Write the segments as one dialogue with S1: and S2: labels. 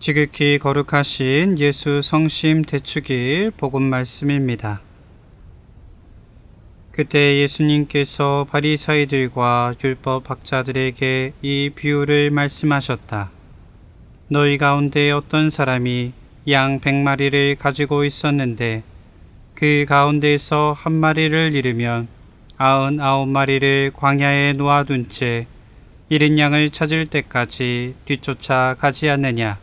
S1: 지극히 거룩하신 예수 성심 대축일 복음 말씀입니다. 그때 예수님께서 바리사이들과 율법 학자들에게 이 비유를 말씀하셨다. 너희 가운데 어떤 사람이 양 백마리를 가지고 있었는데 그 가운데서 한 마리를 잃으면 아흔 아홉 마리를 광야에 놓아둔 채 잃은 양을 찾을 때까지 뒤쫓아 가지 않느냐.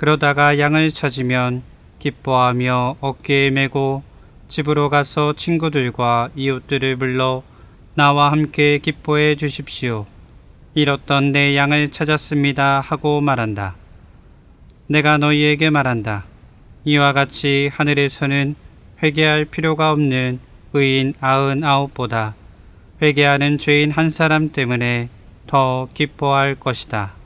S1: 그러다가 양을 찾으면 기뻐하며 어깨에 메고 집으로 가서 친구들과 이웃들을 불러 나와 함께 기뻐해 주십시오. 잃었던 내 양을 찾았습니다 하고 말한다. 내가 너희에게 말한다. 이와 같이 하늘에서는 회개할 필요가 없는 의인 아흔 아홉보다 회개하는 죄인 한 사람 때문에 더 기뻐할 것이다.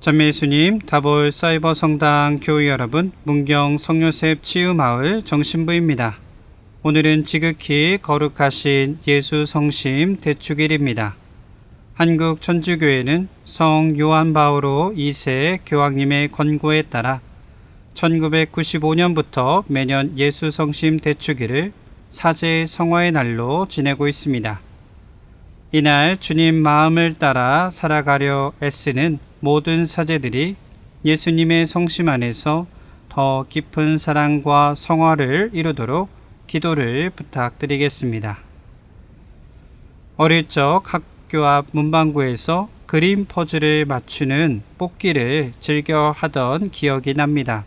S1: 전미수님, 다볼 사이버 성당 교회 여러분, 문경 성요셉 치유마을 정신부입니다. 오늘은 지극히 거룩하신 예수 성심 대축일입니다. 한국 천주교회는 성 요한 바오로 2세 교황님의 권고에 따라 1995년부터 매년 예수 성심 대축일을 사제 성화의 날로 지내고 있습니다. 이날 주님 마음을 따라 살아가려 애쓰는 모든 사제들이 예수님의 성심 안에서 더 깊은 사랑과 성화를 이루도록 기도를 부탁드리겠습니다. 어릴 적 학교 앞 문방구에서 그림 퍼즐을 맞추는 뽑기를 즐겨 하던 기억이 납니다.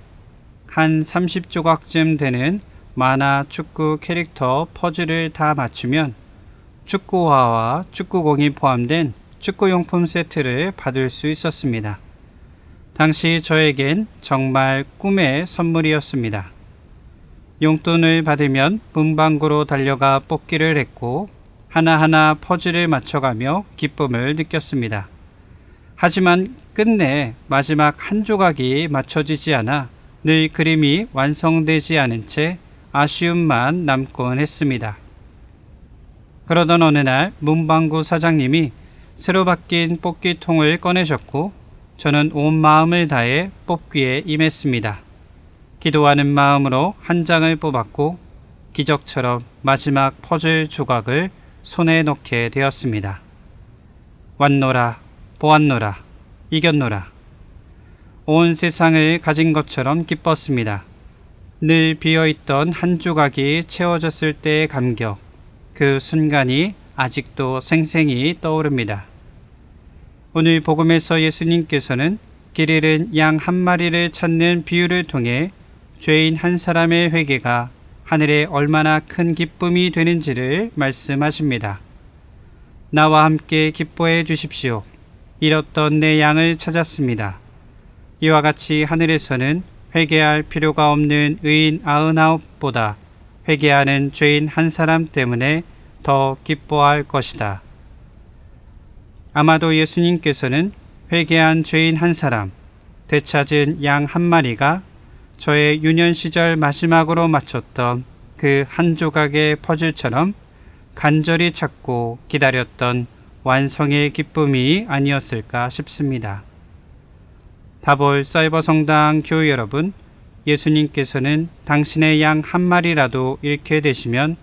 S1: 한 30조각쯤 되는 만화 축구 캐릭터 퍼즐을 다 맞추면 축구화와 축구공이 포함된 축구용품 세트를 받을 수 있었습니다. 당시 저에겐 정말 꿈의 선물이었습니다. 용돈을 받으면 문방구로 달려가 뽑기를 했고 하나하나 퍼즐을 맞춰가며 기쁨을 느꼈습니다. 하지만 끝내 마지막 한 조각이 맞춰지지 않아 늘 그림이 완성되지 않은 채 아쉬움만 남곤 했습니다. 그러던 어느 날 문방구 사장님이 새로 바뀐 뽑기통을 꺼내셨고 저는 온 마음을 다해 뽑기에 임했습니다. 기도하는 마음으로 한 장을 뽑았고 기적처럼 마지막 퍼즐 조각을 손에 넣게 되었습니다. 왔노라, 보았노라, 이겼노라. 온 세상을 가진 것처럼 기뻤습니다. 늘 비어있던 한 조각이 채워졌을 때의 감격, 그 순간이 아직도 생생히 떠오릅니다. 오늘 복음에서 예수님께서는 길 잃은 양 한 마리를 찾는 비유를 통해 죄인 한 사람의 회개가 하늘에 얼마나 큰 기쁨이 되는지를 말씀하십니다. 나와 함께 기뻐해 주십시오. 잃었던 내 양을 찾았습니다. 이와 같이 하늘에서는 회개할 필요가 없는 의인 아흔아홉보다 회개하는 죄인 한 사람 때문에 더 기뻐할 것이다. 아마도 예수님께서는 회개한 죄인 한 사람, 되찾은 양 한 마리가 저의 유년 시절 마지막으로 마쳤던 그 한 조각의 퍼즐처럼 간절히 찾고 기다렸던 완성의 기쁨이 아니었을까 싶습니다. 다볼 사이버 성당 교회 여러분, 예수님께서는 당신의 양 한 마리라도 잃게 되시면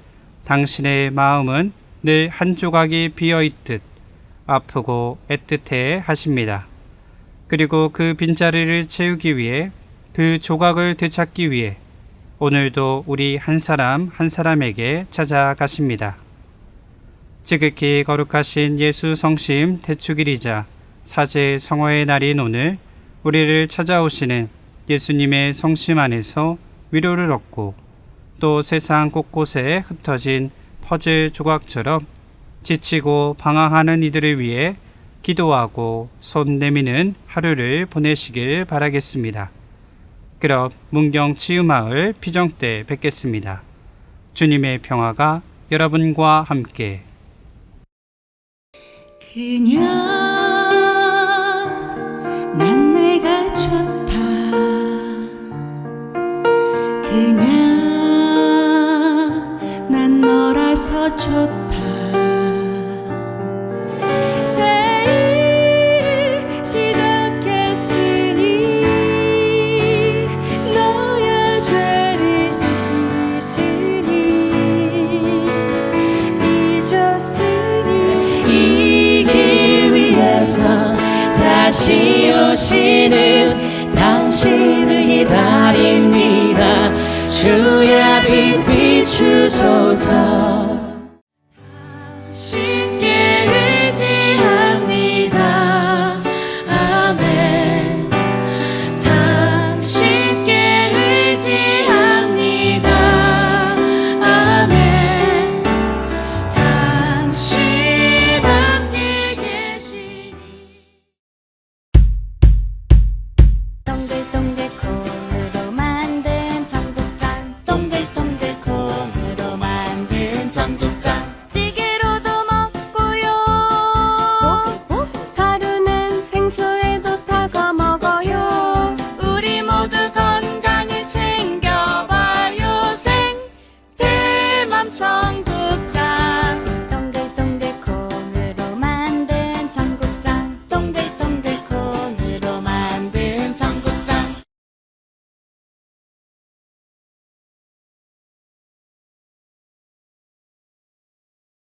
S1: 당신의 마음은 늘 한 조각이 비어 있듯 아프고 애틋해 하십니다. 그리고 그 빈자리를 채우기 위해 그 조각을 되찾기 위해 오늘도 우리 한 사람 한 사람에게 찾아가십니다. 지극히 거룩하신 예수 성심 대축일이자 사제 성화의 날인 오늘 우리를 찾아오시는 예수님의 성심 안에서 위로를 얻고 또 세상 곳곳에 흩어진 퍼즐 조각처럼 지치고 방황하는 이들을 위해 기도하고 손 내미는 하루를 보내시길 바라겠습니다. 그럼 문경 치유마을 피정 때 뵙겠습니다. 주님의 평화가 여러분과 함께
S2: 그냥 주셨으니 이 길 위에서
S3: 다시 오시는 당신을 기다립니다. 주의 빛 비추소서.